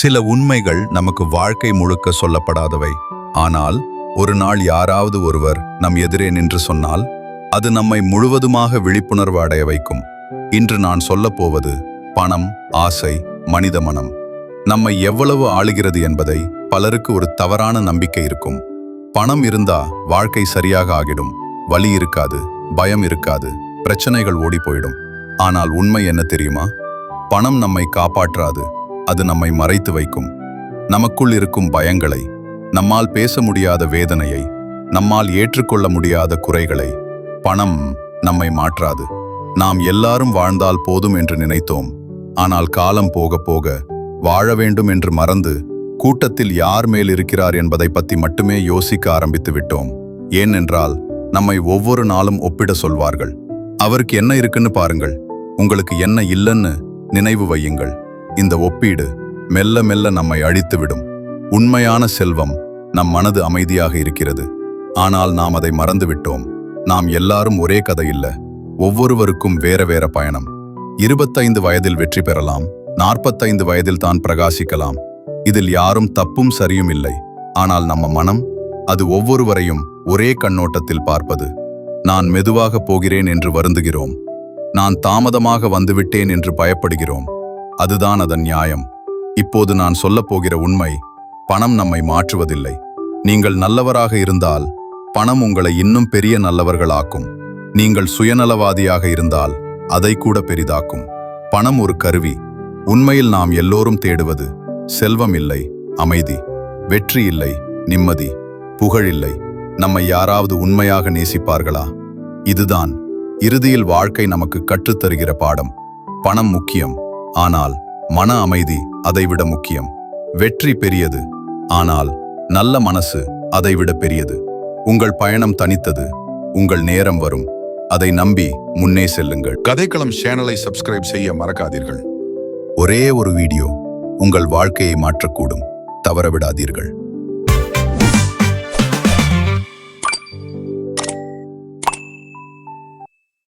சில உண்மைகள் நமக்கு வாழ்க்கை முழுக்க சொல்லப்படாதவை. ஆனால் ஒரு நாள் யாராவது ஒருவர் நம் எதிரே நின்று சொன்னால் அது நம்மை முழுவதுமாக விழிப்புணர்வு அடைய வைக்கும். இன்று நான் சொல்லப் போவது பணம் ஆசை மனித மனம். நம்மை எவ்வளவு ஆளுகிறது என்பதை பலருக்கு ஒரு தவறான நம்பிக்கை இருக்கும். பணம் இருந்தா வாழ்க்கை சரியாக ஆகிடும். வலி இருக்காது பயம் இருக்காது பிரச்சனைகள் ஓடி போயிடும். ஆனால் உண்மை என்ன தெரியுமா? பணம் நம்மை காப்பாற்றாது அது நம்மை மறைத்து வைக்கும். நமக்குள் இருக்கும் பயங்களை நம்மால் பேச முடியாத வேதனையை நம்மால் ஏற்றுக்கொள்ள முடியாத குறைகளை பணம் நம்மை மாற்றாது. நாம் எல்லாரும் வாழ்ந்தால் போதும் என்று நினைத்தோம். ஆனால் காலம் போக போக வாழ வேண்டும் என்று மறந்து கூட்டத்தில் யார் மேல் இருக்கிறார் என்பதை பற்றி மட்டுமே யோசிக்க ஆரம்பித்து விட்டோம். ஏனென்றால் நம்மை ஒவ்வொரு நாளும் ஒப்பிட சொல்வார்கள். அவருக்கு என்ன இருக்குன்னு பாருங்கள். உங்களுக்கு என்ன இல்லைன்னு நினைவு வையுங்கள். இந்த ஒப்பீடு மெல்ல மெல்ல நம்மை அழித்துவிடும். உண்மையான செல்வம் நம் மனது அமைதியாக இருக்கிறது. ஆனால் நாம் அதை மறந்துவிட்டோம். நாம் எல்லாரும் ஒரே கதை இல்ல. ஒவ்வொருவருக்கும் வேற வேற பயணம். இருபத்தைந்து வயதில் வெற்றி பெறலாம். நாற்பத்தைந்து வயதில் தான் பிரகாசிக்கலாம். இதில் யாரும் தப்பும் சரியும் இல்லை. ஆனால் நம்ம மனம் அது ஒவ்வொருவரையும் ஒரே கண்ணோட்டத்தில் பார்ப்பது. நான் மெதுவாக போகிறேன் என்று வருந்துகிறோம். நான் தாமதமாக வந்துவிட்டேன் என்று பயப்படுகிறோம். அதுதான் அதன் நியாயம். இப்போது நான் சொல்லப் போகிற உண்மை பணம் நம்மை மாற்றுவதில்லை. நீங்கள் நல்லவராக இருந்தால் பணம் உங்களை இன்னும் பெரிய நல்லவர்களாக்கும். நீங்கள் சுயநலவாதியாக இருந்தால் அதை கூட பெரிதாக்கும். பணம் ஒரு கருவி. உண்மையில் நாம் எல்லோரும் தேடுவது செல்வம் இல்லை அமைதி. வெற்றி இல்லை நிம்மதி. புகழ் இல்லை. நம்மை யாராவது உண்மையாக நேசிப்பார்களா? இதுதான் இறுதியில் வாழ்க்கை நமக்கு கற்றுத்தருகிற பாடம். பணம் முக்கியம். ஆனால் மன அமைதி அதைவிட முக்கியம். வெற்றி பெரியது. ஆனால் நல்ல மனசு அதைவிட பெரியது. உங்கள் பயணம் தனித்தது. உங்கள் நேரம் வரும். அதை நம்பி முன்னே செல்லுங்கள். கதைக்களம் சேனலை சப்ஸ்கிரைப் செய்ய மறக்காதீர்கள். ஒரே ஒரு வீடியோ உங்கள் வாழ்க்கையை மாற்றக்கூடும். தவறவிடாதீர்கள்.